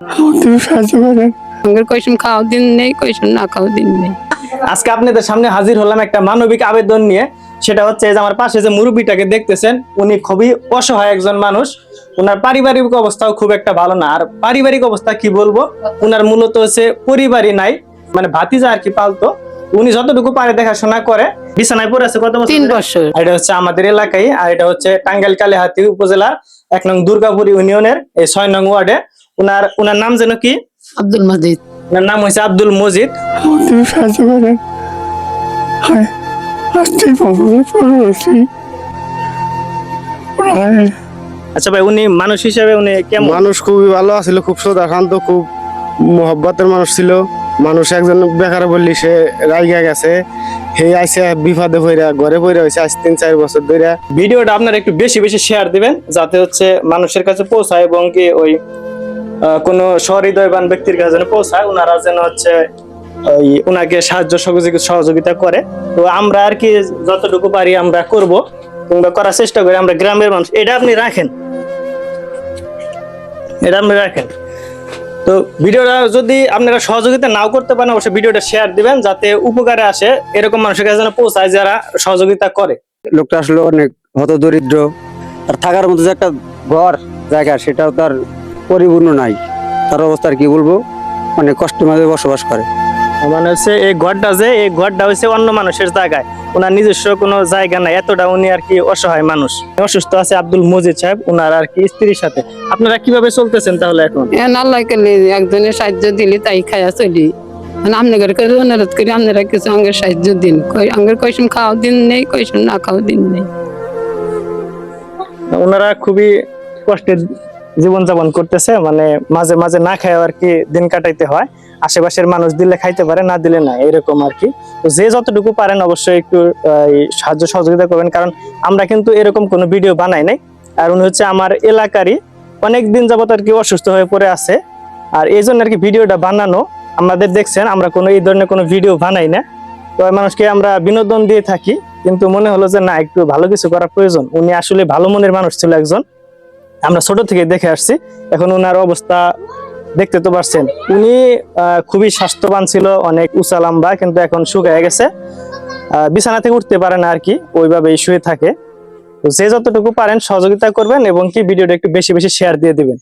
আমাদের সাহায্য করেন। আমাদের কইসুম খাওয়া দিন নেই কইসুম না খাওয়া দিন নেই। আজকে আপনাদের সামনে হাজির হলাম একটা মানবিক আবেদন নিয়ে। সেটা হচ্ছে যে আমার পাশে যে মুরব্বীটাকে দেখতেছেন উনি খুবই অসহায় একজন মানুষ। ওনার পারিবারিক অবস্থাও খুব একটা ভালো না। আর পারিবারিক অবস্থা কি বলব? ওনার মূলত হচ্ছে পরিবারই নাই মানে ভাতিজা আর কি পালতো। উনি যতটুকু পারে দেখাশোনা করে। বিছানায় পড়ে আছে কত বছর? তিন বছর। এটা হচ্ছে আমাদের এলাকায় আর এটা হচ্ছে টাঙ্গাইল কালিহাতি উপজেলার এক নং দুর্গাপুর ইউনিয়নের এই ছয় নং ওয়ার্ডে। উনার উনার নাম যেন কি? আব্দুল মাজিদ। উনার নাম হচ্ছে আব্দুল মজিদ। সাহায্য করেন। হ্যাঁ আচ্ছা ভাই উনি মানুষ হিসেবে উনি কেমন? মানুষ খুবই ভালো আছিল খুব শ্রদ্ধাকান্ত খুব মোহব্বতের মানুষ ছিল। মানুষ একজন বেকার বললি সে রাইগা গেছে। হে আইসে বিপদে পইরা ঘরে পইরা হয়েছে আজ তিন চার বছর ধরে ভিডিওটা আপনারা একটু বেশি বেশি শেয়ার দিবেন যাতে হচ্ছে মানুষের কাছে পৌঁছায় এবং কি ওই কোনো সহৃদয়বান ব্যক্তির কাছে যেন পৌঁছায় ওনারা যেন হচ্ছে, ওই ওনাকে সাহায্য সহযোগি- সহযোগিতা করে। তো আমরা আর কি যতটুকু পারি আমরা করব, কিংবা করার চেষ্টা করি, আমরা গ্রামের মানুষ। এটা আপনি রাখেন। এটা আপনি রাখেন। তো ভিডিওটা যদি আপনারা সহযোগিতা নাও করতে পারেন, অবশ্যই ভিডিওটা শেয়ার দিবেন, যাতে উপকারে আসে এরকম মানুষের কাছে যেন পৌঁছায়, যারা সহযোগিতা করে। লোকটা আসলে অনেক হত দরিদ্র আর থাকার মতো যে একটা ঘর, জায়গা, সেটাও তার পরিপূর্ণ নাই। তার অবস্থা আর কি বলব? অনেক কষ্টের মাঝে বসবাস করে। মানে হচ্ছে এই ঘরটা যে এই ঘরটা হচ্ছে অন্য মানুষের জায়গায়। ওনার নিজস্ব কোনো জায়গা নাই। এতটা উনি আর কি অসহায় মানুষ। অসুস্থ আছে আব্দুল মজিদ সাহেব। ওনার আর কি স্ত্রীর সাথে। আপনারা কীভাবে চলতেছেন তাহলে এখন? আল্লাহ কালে একজনের সাহায্য দিলি তাই খাইয়া চলি। আপনাদের কাছে অনুরোধ করি আপনারা কিছু আমাদের সাহায্য দিন। কই- আমাদের খাওয়া দিন নেই কইসুম না খাওয়া দিন নেই। ওনারা খুবই কষ্টের জীবনযাপন করতেছে মানে মাঝে মাঝে না খায় আর কি দিন কাটাইতে হয়। আশেপাশের মানুষ দিলে খাইতে পারে, না দিলে না, এরকম আর কি। তো যে যতটুকু পারেন অবশ্যই একটু সাহায্য সহযোগিতা করবেন, কারণ আমরা কিন্তু এরকম কোনো ভিডিও বানাই নাই। আর উনি হচ্ছে আমার এলাকারই অনেক দিন যাবত আর কি অসুস্থ হয়ে পড়ে আছে। আর এই জন্য আর কি ভিডিওটা বানানো, আমাদের দেখছেন, আমরা কোনো, এই ধরনের কোনো ভিডিও বানাই না। তো মানুষকে আমরা বিনোদন দিয়ে থাকি, কিন্তু মনে হলো যে না, একটু ভালো কিছু করা প্রয়োজন। উনি আসলে ভালো মনের মানুষ ছিল একজন। আমরা ছোট থেকে দেখে আসছি। এখন ওনার অবস্থা দেখতে তো পারছেন। উনি খুবই স্বাস্থ্যবান ছিল, অনেক উঁচা লম্বা, কিন্তু এখন শুকিয়ে গেছে। বিছানা থেকে উঠতে পারে না আর কি, ওইভাবেই শুয়ে থাকে। যে যতটুকু পারেন সহযোগিতা করবেন এবং কি ভিডিওটা একটু বেশি বেশি শেয়ার দিয়ে দিবেন।